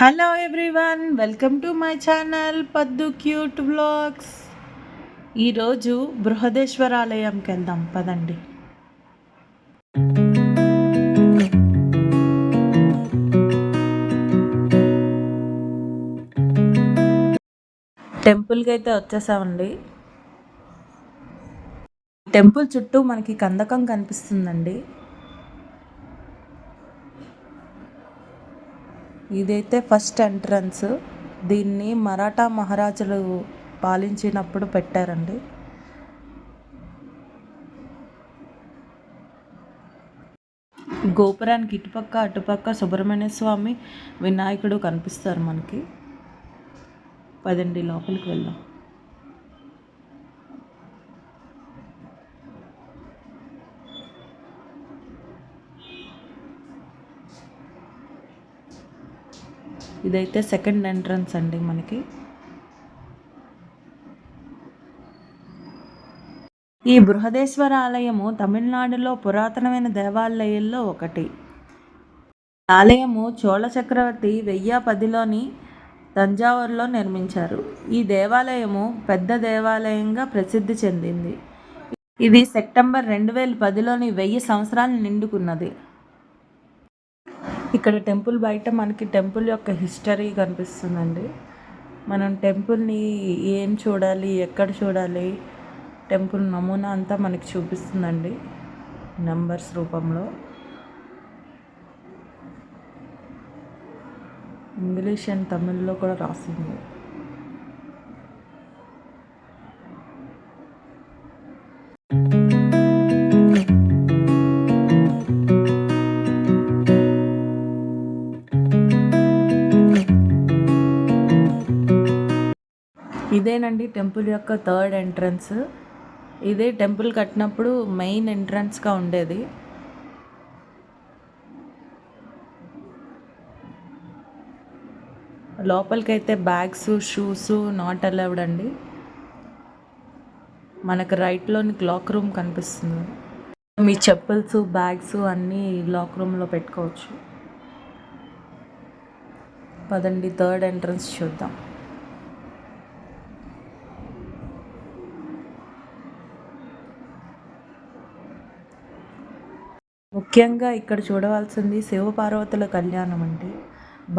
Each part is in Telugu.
Hello everyone welcome to my channel Paddu cute vlogs ఈరోజు బృహదేశ్వరాలయంకి వెళ్దాం పదండి. టెంపుల్కి అయితే వచ్చేసామండి. టెంపుల్ చుట్టూ మనకి కందకం కనిపిస్తుందండి. ఇదైతే ఫస్ట్ ఎంట్రన్స్. దీన్ని మరాఠా మహారాజులు పాలించినప్పుడు పెట్టారండి. గోపురానికి ఇటుపక్క అటుపక్క సుబ్రహ్మణ్య స్వామి వినాయకుడు కనిపిస్తారు మనకి. పదండి లోపలికి వెళ్దాం. ఇదైతే సెకండ్ ఎంట్రన్స్ అండి మనకి. ఈ బృహదేశ్వర ఆలయము తమిళనాడులో పురాతనమైన దేవాలయాల్లో ఒకటి. ఆలయము చోళ చక్రవర్తి వెయ్యి పదిలోని తంజావూరులో నిర్మించారు. ఈ దేవాలయము పెద్ద దేవాలయంగా ప్రసిద్ధి చెందింది. ఇది సెప్టెంబర్ రెండు వేల పదిలోని వెయ్యి సంవత్సరాలు నిండుకున్నది. ఇక్కడ టెంపుల్ బయట మనకి టెంపుల్ యొక్క హిస్టరీ కనిపిస్తుందండి. మనం టెంపుల్ని ఏం చూడాలి ఎక్కడ చూడాలి టెంపుల్ నమూనా అంతా మనకి చూపిస్తుందండి నెంబర్స్ రూపంలో. ఇంగ్లీష్ అండ్ తమిళ్ళో కూడా రాసింది. ఇదేనండి టెంపుల్ యొక్క థర్డ్ ఎంట్రన్స్. ఇదే టెంపుల్ కట్టినప్పుడు మెయిన్ ఎంట్రన్స్గా ఉండేది. లోపలికైతే బ్యాగ్స్ షూస్ నాట్ అలౌడ్ అండి. మనకు రైట్లోని క్లాక్ రూమ్ కనిపిస్తుంది. మీ చెప్పుల్స్ బ్యాగ్స్ అన్నీ లాక్ రూమ్లో పెట్టుకోవచ్చు. పదండి థర్డ్ ఎంట్రన్స్ చూద్దాం. ముఖ్యంగా ఇక్కడ చూడవలసింది శివపార్వతుల కళ్యాణం అండి.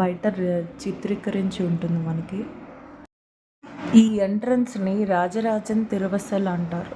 బయట చిత్రీకరించి ఉంటుంది మనకి. ఈ ఎంట్రన్స్ని రాజరాజన్ తిరువసల్ అంటారు.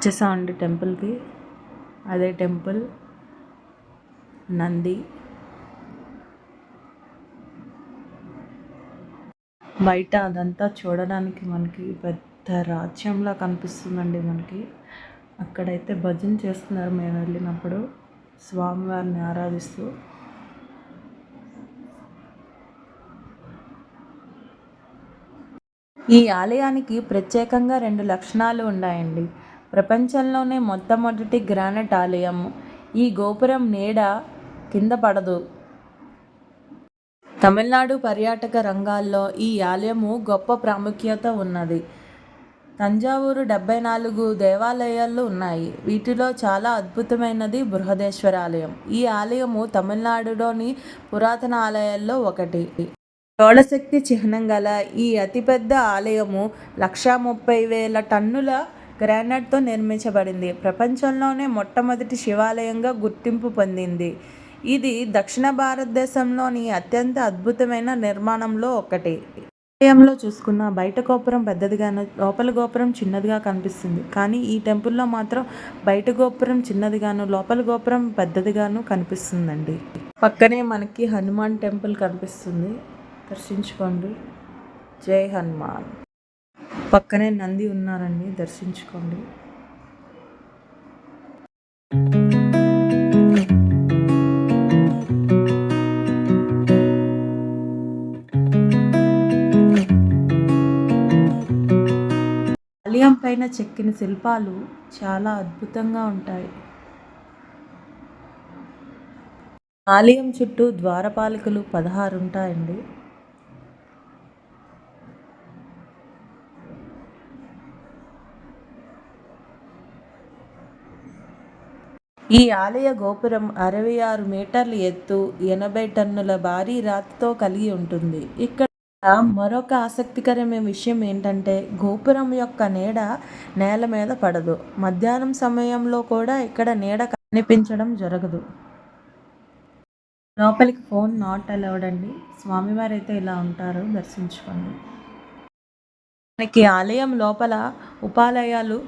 వచ్చేసామండి టెంపుల్కి. అదే టెంపుల్ నంది. బయట అదంతా చూడడానికి మనకి పెద్ద రాజ్యంలా కనిపిస్తుందండి మనకి. అక్కడైతే భజన చేస్తున్నారు మేము వెళ్ళినప్పుడు. స్వామివారిని ఆరాధిస్తూ. ఈ ఆలయానికి ప్రత్యేకంగా రెండు లక్షణాలు ఉన్నాయండి. ప్రపంచంలోనే మొట్టమొదటి గ్రానైట్ ఆలయం ఈ గోపురం నీడ కింద పడదు. తమిళనాడు పర్యాటక రంగాల్లో ఈ ఆలయము గొప్ప ప్రాముఖ్యత ఉన్నది. తంజావూరు డెబ్బై నాలుగు దేవాలయాలు ఉన్నాయి. వీటిలో చాలా అద్భుతమైనది బృహదేశ్వర ఆలయం. ఈ ఆలయము తమిళనాడులోని పురాతన ఆలయాల్లో ఒకటి. చోళశక్తి చిహ్నం గల ఈ అతిపెద్ద ఆలయము లక్షా ముప్పై వేల టన్నుల గ్రానైట్తో నిర్మించబడింది. ప్రపంచంలోనే మొట్టమొదటి శివాలయంగా గుర్తింపు పొందింది. ఇది దక్షిణ భారతదేశంలోని అత్యంత అద్భుతమైన నిర్మాణంలో ఒకటి. ఆలయంలో చూసుకున్న బయట గోపురం పెద్దదిగాను లోపల గోపురం చిన్నదిగా కనిపిస్తుంది. కానీ ఈ టెంపుల్లో మాత్రం బయట గోపురం చిన్నదిగాను లోపల గోపురం పెద్దదిగాను కనిపిస్తుందండి. పక్కనే మనకి హనుమాన్ టెంపుల్ కనిపిస్తుంది. దర్శించుకోండి. జై హనుమాన్. పక్కనే నంది ఉన్నారండి దర్శించుకోండి. ఆలయం పైన చెక్కిన శిల్పాలు చాలా అద్భుతంగా ఉంటాయి. ఆలయం చుట్టూ ద్వారపాలకులు పదహారు ఉంటాయండి. ఈ ఆలయ గోపురం అరవై ఆరు మీటర్ల ఎత్తు ఎనభై టన్నుల భారీ రాతితో కలిగి ఉంటుంది. ఇక్కడ మరొక ఆసక్తికరమైన విషయం ఏంటంటే గోపురం యొక్క నీడ నేల మీద పడదు. మధ్యాహ్నం సమయంలో కూడా ఇక్కడ నీడ కనిపించడం జరగదు. లోపలికి ఫోన్ నాట్ అలౌడ్ అండి. స్వామివారు అయితే ఇలా ఉంటారు దర్శించుకోండి. మనకి ఆలయం లోపల ఉపాలయాలు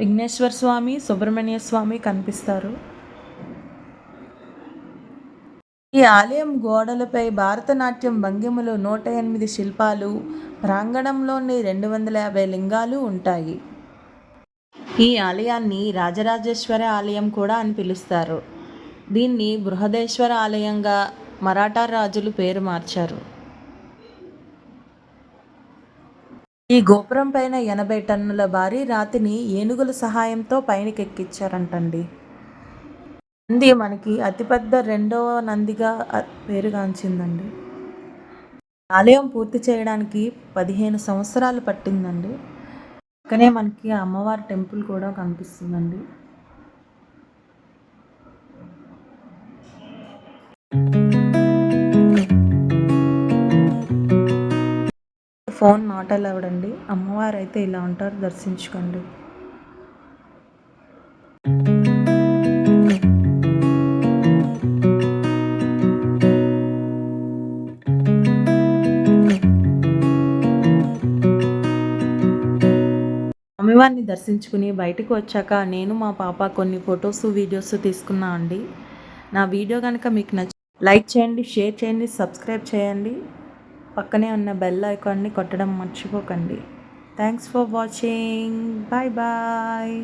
విఘ్నేశ్వర స్వామి సుబ్రహ్మణ్య స్వామి కనిపిస్తారు. ఈ ఆలయం గోడలపై భారతనాట్యం భంగిమలు నూట ఎనిమిది శిల్పాలు ప్రాంగణంలోని రెండు వందల యాభై లింగాలు ఉంటాయి. ఈ ఆలయాన్ని రాజరాజేశ్వర ఆలయం కూడా అని పిలుస్తారు. దీన్ని బృహదేశ్వర ఆలయంగా మరాఠా రాజులు పేరు మార్చారు. ఈ గోపురం పైన ఎనభై టన్నుల భారీ రాతిని ఏనుగుల సహాయంతో పైనకెక్కించారంటండి. నంది మనకి అతిపెద్ద రెండవ నందిగా పేరుగాంచిందండి. ఆలయం పూర్తి చేయడానికి పదిహేను సంవత్సరాలు పట్టిందండి. పక్కనే మనకి అమ్మవారి టెంపుల్ కూడా కనిపిస్తుందండి. ఫోన్ నాట్ అలౌడ్ అమ్మవారు అయితే ఇలా ఉంటారు దర్శించుకోండి. అమ్మవారిని దర్శించుకుని బయటకు వచ్చాక నేను మా పాప కొన్ని ఫొటోస్ వీడియోస్ తీసుకున్నా అండి. నా వీడియో కనుక మీకు నచ్చ లైక్ చేయండి షేర్ చేయండి సబ్స్క్రైబ్ చేయండి. పక్కనే ఉన్న బెల్ ఐకాన్ని కొట్టడం మర్చిపోకండి. Thanks for watching bye bye